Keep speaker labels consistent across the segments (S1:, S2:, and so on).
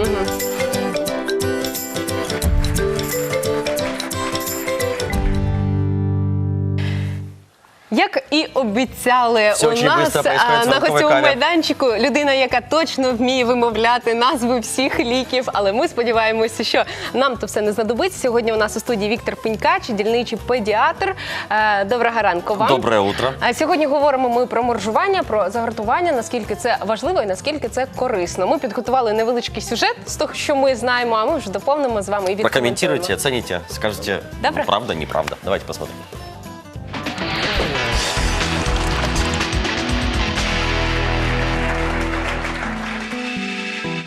S1: Як і обіцяли
S2: Все
S1: у
S2: очень
S1: нас
S2: быстро происходит
S1: а, на гостьовому
S2: кавер.
S1: майданчику людина, яка точно вміє вимовляти назви всіх ліків. Але ми сподіваємося, що нам то все не знадобиться. Сьогодні у нас у студії Віктор Пенькач, дільничий педіатр. Е, Доброго ранку вам.
S2: Доброе утро.
S1: А сьогодні говоримо ми про моржування, про загартування, наскільки це важливо і наскільки це корисно. Ми підготували невеличкий сюжет з того, що ми знаємо. А ми вже доповнимо з вами і відкоментуємо.
S2: Прокомментируйте, оцените, скажете,
S1: Добро.
S2: правда, неправда. Давайте посмотрим.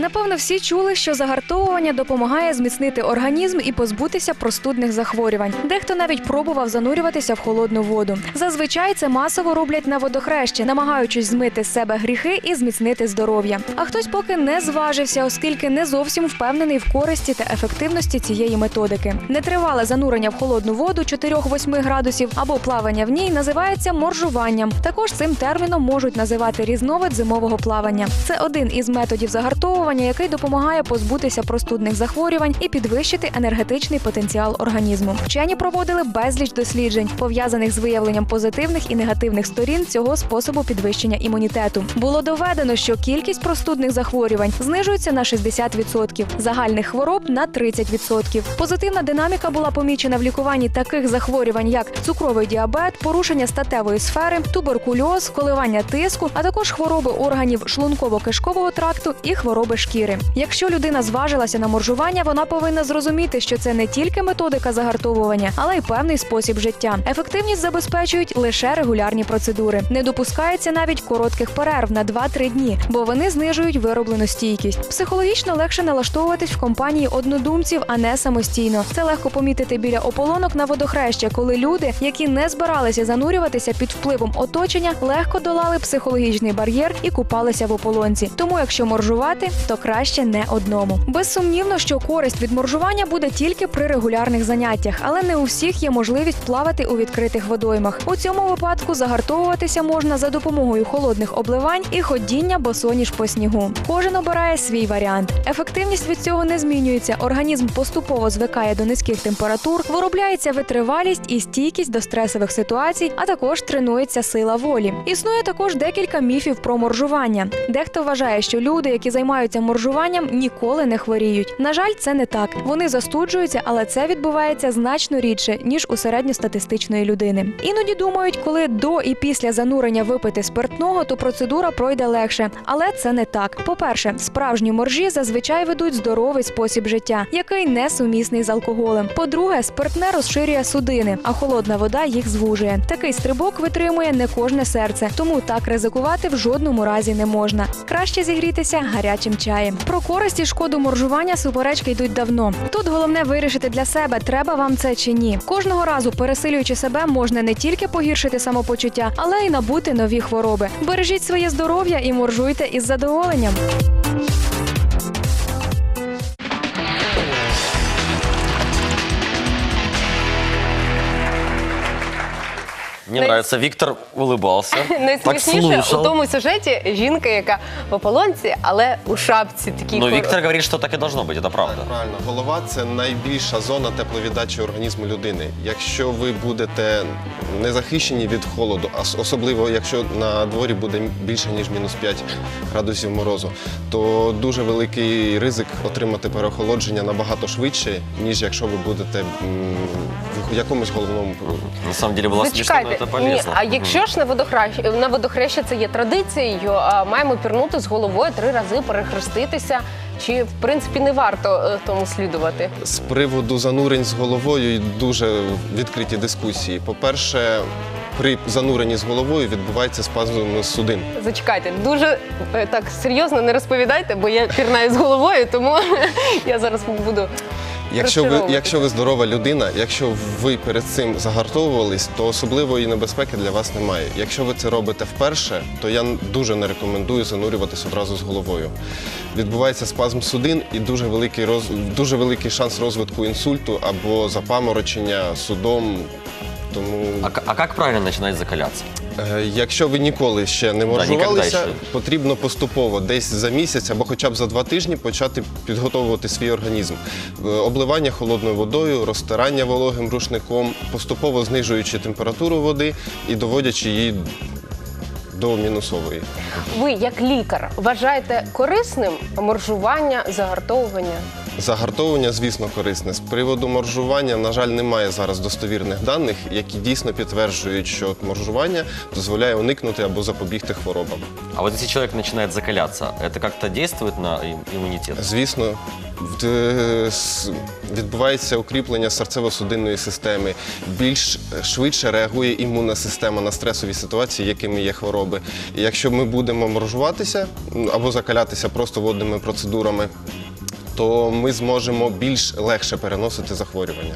S3: Напевно, всі чули, що загартовування допомагає зміцнити організм і позбутися простудних захворювань. Дехто навіть пробував занурюватися в холодну воду. Зазвичай це масово роблять на водохрещі, намагаючись змити з себе гріхи і зміцнити здоров'я. А хтось поки не зважився, оскільки не зовсім впевнений в користі та ефективності цієї методики. Нетривале занурення в холодну воду 4-8 градусів або плавання в ній називається моржуванням. Також цим терміном можуть називати різновид зимового плавання. Це один із методів загартовування, який допомагає позбутися простудних захворювань і підвищити енергетичний потенціал організму. Вчені проводили безліч досліджень, пов'язаних з виявленням позитивних і негативних сторін цього способу підвищення імунітету. Було доведено, що кількість простудних захворювань знижується на 60%, загальних хвороб на 30%. Позитивна динаміка була помічена в лікуванні таких захворювань, як цукровий діабет, порушення статевої сфери, туберкульоз, коливання тиску, а також хвороби органів шлунково-кишкового тракту і хвороби шкіри. Якщо людина зважилася на моржування, вона повинна зрозуміти, що це не тільки методика загартовування, але й певний спосіб життя. Ефективність забезпечують лише регулярні процедури. Не допускається навіть коротких перерв на 2-3 дні, бо вони знижують вироблену стійкість. Психологічно легше налаштовуватись в компанії однодумців, а не самостійно. Це легко помітити біля ополонок на водохреща, коли люди, які не збиралися занурюватися під впливом оточення, легко долали психологічний бар'єр і купалися в ополонці. Тому, якщо моржувати, то краще не одному. Безсумнівно, що користь від моржування буде тільки при регулярних заняттях, але не у всіх є можливість плавати у відкритих водоймах. У цьому випадку загартовуватися можна за допомогою холодних обливань і ходіння босоніж по снігу. Кожен обирає свій варіант. Ефективність від цього не змінюється. Організм поступово звикає до низьких температур, виробляється витривалість і стійкість до стресових ситуацій, а також тренується сила волі. Існує також декілька міфів про моржування. Дехто вважає, що люди, які займаються моржуванням, ніколи не хворіють. На жаль, це не так. Вони застуджуються, але це відбувається значно рідше ніж у середньостатистичної людини. Іноді думають, коли до і після занурення випити спиртного, то процедура пройде легше, але це не так. По-перше, справжні моржі зазвичай ведуть здоровий спосіб життя, який не сумісний з алкоголем. По-друге, спиртне розширює судини, а холодна вода їх звужує. Такий стрибок витримує не кожне серце, тому так ризикувати в жодному разі не можна. Краще зігрітися гарячим чаєм. Про користь і шкоду моржування суперечки йдуть давно. Тут головне вирішити для себе, треба вам це чи ні. Кожного разу пересилюючи себе, можна не тільки погіршити самопочуття, але й набути нові хвороби. Бережіть своє здоров'я і моржуйте із задоволенням.
S2: Мне
S1: Най-
S2: нравится, Виктор улыбался.
S1: Найсмішніше у
S2: подслушал.
S1: тому сюжеті жінка, яка в ополонці, але у шапці такій
S2: Но
S1: хор-
S2: Виктор говорит, что так и должно быть, это правда.
S4: Правильно, голова це найбільша зона тепловіддачі організму людини. Якщо ви будете не захищені від холоду, ос- особливо якщо на дворі буде більше ніж мінус 5 градусів морозу, то дуже великий ризик отримати переохолодження набагато швидше, ніж якщо ви будете м, в якомусь головному
S2: На самом деле было смешно, но
S1: Зачекайте,
S2: это полезно.
S1: Ні, а якщо ж на водохреща, на водохреща це є традицією, а маємо пірнути з головою три рази, перехреститися, чи в принципі не варто е, тому слідувати?
S4: З приводу занурень з головою дуже відкриті дискусії. По-перше, при зануренні з головою відбувається спазм судин.
S1: Зачекайте, дуже е, так серйозно не розповідайте, бо я пірнаю з головою, тому я зараз буду.
S4: Якщо ви, якщо ви здорова людина, якщо ви перед цим загартовувались, то особливої небезпеки для вас немає. Якщо ви це робите вперше, то я дуже не рекомендую занурюватись одразу з головою. Відбувається спазм судин і дуже великий роз... дуже великий шанс розвитку інсульту або запаморочення судом Тому
S2: А, к- а как правильно начинать закаляться?
S4: Е, Якщо ви ніколи ще не
S2: ніколи
S4: моржувалися,
S2: ще.
S4: потрібно поступово десь за місяць або хоча б за два тижні почати підготовувати свій організм. Е, Обливання холодною водою, розтирання вологим рушником, поступово знижуючи температуру води і доводячи її до мінусової.
S1: Ви, як лікар, вважаєте корисним моржування, загартовування?
S4: Загартовування, звісно, корисне. З приводу моржування, на жаль, немає зараз достовірних даних, які дійсно підтверджують, що моржування дозволяє уникнути або запобігти хворобам.
S2: А вот если человек начинает закаляться, это как-то действует на им- иммунитет?
S4: Звісно, в- е, с- відбувається укріплення серцево-судинної системи. Більш швидше реагує імунна система на стресові ситуації, якими є хвороби. І якщо ми будемо моржуватися м, або закалятися просто водними процедурами, то ми зможемо більш легше переносити захворювання.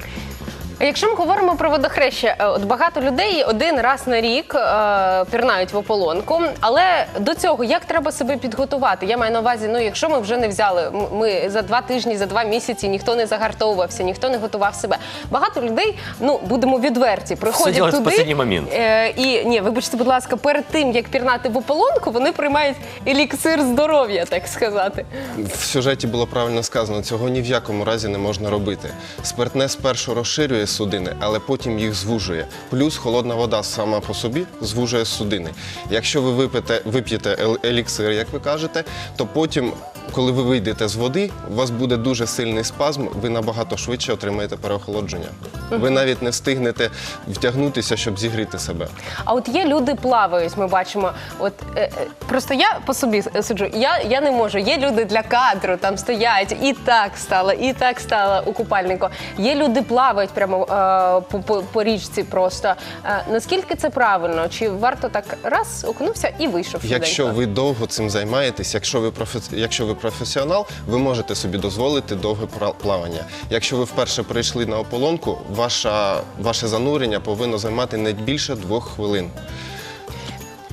S1: А Якщо ми говоримо про водохреща, е, от багато людей один раз на рік е, пірнають в ополонку. Але до цього як треба себе підготувати? Я маю на увазі, ну якщо ми вже не взяли, ми за два тижні, за два місяці ніхто не загартовувався, ніхто не готував себе. Багато людей, ну будемо відверті, приходять
S2: делать в
S1: туди.
S2: последний момент.
S1: Е, і ні, вибачте, будь ласка, перед тим як пірнати в ополонку, вони приймають еліксир здоров'я, так сказати.
S4: В сюжеті було правильно сказано, цього ні в якому разі не можна робити. Спиртне спершу розширює судини, але потім їх звужує. Плюс холодна вода сама по собі звужує судини. Якщо ви вип'єте, вип'єте ел- еліксир, як ви кажете, то потім, коли ви вийдете з води, у вас буде дуже сильний спазм, ви набагато швидше отримаєте переохолодження. Ви навіть не встигнете втягнутися, щоб зігріти себе.
S1: А от є люди плавають, ми бачимо. От е, е, просто я по собі суджу. Я, я не можу. Є люди для кадру, там стоять і так стало, і так стало у купальнику. Є люди плавають прямо е, по, по, по річці. Просто е, наскільки це правильно? Чи варто так раз окунувся і вийшов?
S4: Якщо ви довго цим займаєтесь, якщо ви профе- якщо ви професіонал, ви можете собі дозволити довге плавання. Якщо ви вперше прийшли на ополонку, ваша, ваше занурення повинно займати не більше двох хвилин.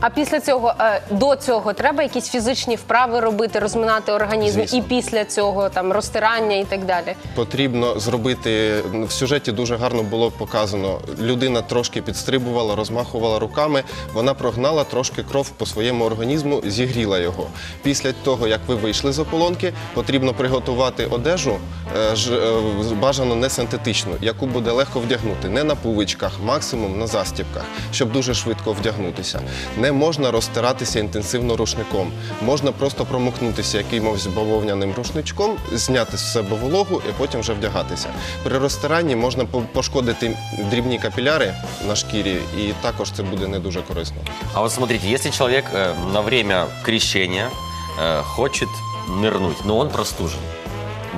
S1: А після цього е, до цього треба якісь фізичні вправи робити, розминати організм,
S4: Звісно.
S1: і після цього там розтирання і так далі.
S4: Потрібно зробити в сюжеті дуже гарно було показано. Людина трошки підстрибувала, розмахувала руками. Вона прогнала трошки кров по своєму організму, зігріла його. Після того, як ви вийшли з ополонки, потрібно приготувати одежу е, е, бажано не синтетичну, яку буде легко вдягнути, не на пувичках, максимум на застібках, щоб дуже швидко вдягнутися. Не можна розтиратися інтенсивно рушником. Можна просто промокнутися якимось бавовняним рушничком, зняти з себе вологу і потім вже вдягатися. При розтиранні можна по- пошкодити дрібні капіляри на шкірі, і також це буде не дуже корисно.
S2: А вот смотрите, если человек э, на время крещения э, хочет нырнуть, но он простужен,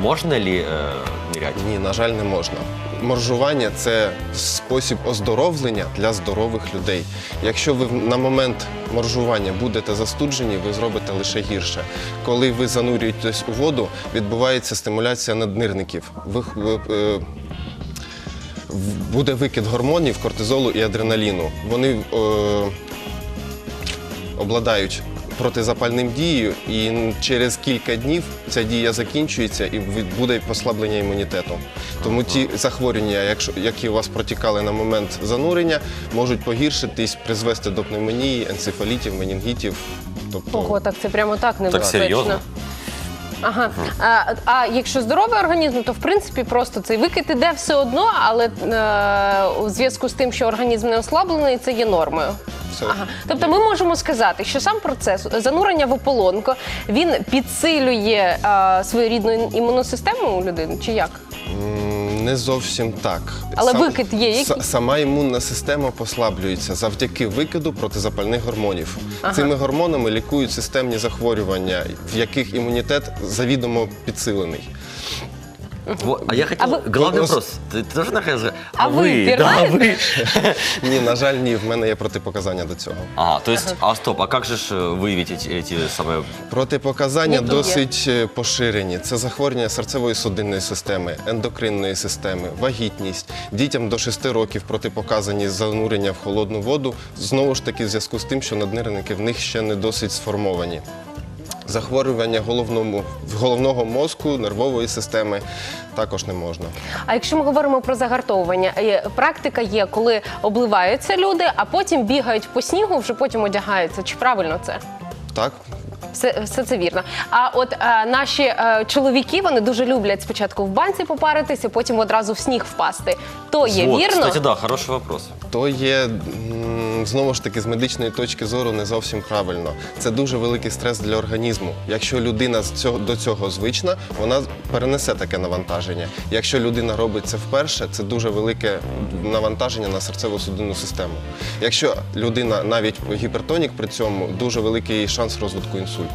S2: можно ли э, нырять?
S4: Ні, на жаль, не можна. Моржування це спосіб оздоровлення для здорових людей. Якщо ви на момент моржування будете застуджені, ви зробите лише гірше. Коли ви занурюєтесь у воду, відбувається стимуляція наднирників. Ви, е, в- буде викид гормонів, кортизолу і адреналіну. Вони е, обладають протизапальним дією, і через кілька днів ця дія закінчується і буде послаблення імунітету. Тому ті захворювання, якщо, які у вас протікали на момент занурення, можуть погіршитись, призвести до пневмонії, енцефалітів, менінгітів. Тобто
S1: Ого, так це прямо так небезпечно.
S2: Так серйозно?
S1: Ага. А, а якщо здоровий організм, то в принципі просто цей викид іде все одно, але е, у зв'язку з тим, що організм не ослаблений, це є нормою.
S4: все.
S1: Ага. Тобто ми можемо сказати, що сам процес занурення в ополонку він підсилює е, своєрідну імунну систему у людини, чи як?
S4: М, Не зовсім так.
S1: Але викид є який?
S4: Сама імунна система послаблюється завдяки викиду протизапальних гормонів. Цими гормонами лікують системні захворювання, в яких імунітет завідомо підсилений.
S2: Вот, а я хотел...
S1: А вы-
S2: Главный
S4: Ос-
S2: вопрос. Ты, ты тоже находишься?
S1: А вы
S2: да,
S1: пираете?
S2: вы.
S4: Ні, на жаль, ні, в мене є протипоказання до цього.
S2: А, то есть, а стоп, а как же ж э, выявить эти, эти самые...
S4: Протипоказання
S1: Які є?
S4: досить е, поширені. Це захворювання серцевої судинної системи, ендокринної системи, вагітність. Дітям до 6 років протипоказані занурення в холодну воду. Знову ж таки, в зв'язку з тим, що наднирники в них ще не досить сформовані. Захворювання головному, головного мозку, нервової системи також не можна.
S1: А якщо ми говоримо про загартовування, е, практика є, коли обливаються люди, а потім бігають по снігу, вже потім одягаються. Чи правильно це?
S4: Так,
S1: Все, все це вірно. А от е, наші е, чоловіки вони дуже люблять спочатку в банці попаритися, потім одразу в сніг впасти. То є
S2: Вот,
S1: вірно.
S2: Кстати, да, хороший вопрос.
S4: то є м, знову ж таки з медичної точки зору не зовсім правильно. Це дуже великий стрес для організму. Якщо людина з цього до цього звична, вона перенесе таке навантаження. Якщо людина робить це вперше, це дуже велике навантаження на серцево-судинну систему. Якщо людина навіть гіпертонік при цьому, дуже великий шанс розвитку інсульту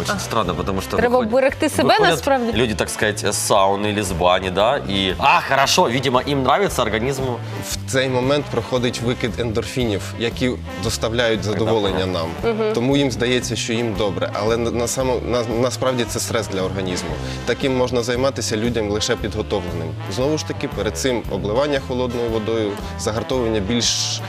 S2: Очень странно, потому что
S1: Треба
S2: выходят-
S1: берегти себе,
S2: выходят
S1: насправді.
S2: Люди, так сказать, с сауны или с бани, да, и а хорошо, видимо, им нравится организму.
S4: В цей момент проходить викид ендорфінів, які доставляють задоволення нам. Тому їм здається, що їм добре. Але на, на, само, на, насправді це стрес для організму. Таким можна займатися людям лише підготовленим. Знову ж таки, перед цим обливання холодною водою, загартовування більш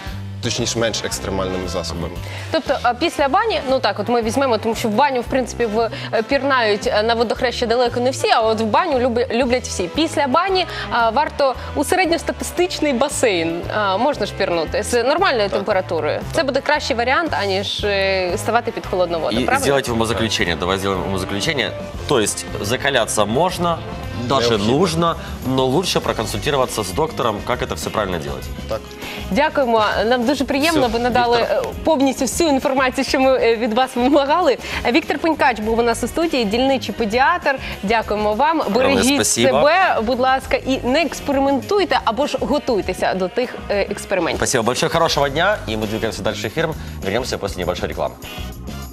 S4: точніше менш екстремальними засобами.
S1: Тобто а, після бані, ну так, от ми візьмемо, тому що в баню, в принципі, в е, пірнають е, на водохрещі далеко не всі, а от в баню любля- люблять всі. Після бані а, варто у середньостатистичний басейн а, можна ж пірнути з нормальною температурою. Це буде кращий варіант, аніж е, ставати під холодну воду.
S2: И
S1: правильно?
S2: сделать умозаключение. Давай сделаем умозаключение. То есть закаляться можно, даже
S4: Необходимо.
S2: нужно, но лучше проконсультироваться с доктором, как это все правильно делать.
S4: Так.
S1: Дякуємо. Нам дуже приємно.
S2: Все,
S1: Ви надали
S2: Віктор.
S1: е, повністю всю інформацію, що ми е, від вас вимагали. Е, Віктор Пенькач був у нас у студії, дільничий педіатр. Дякуємо вам. Бережіть
S2: спасибо.
S1: себе, будь ласка, і не експериментуйте або ж готуйтеся до тих е, експериментів.
S2: Спасибо большое, хорошего дня, и мы двигаемся дальше эфиром. Вернемся после небольшой рекламы.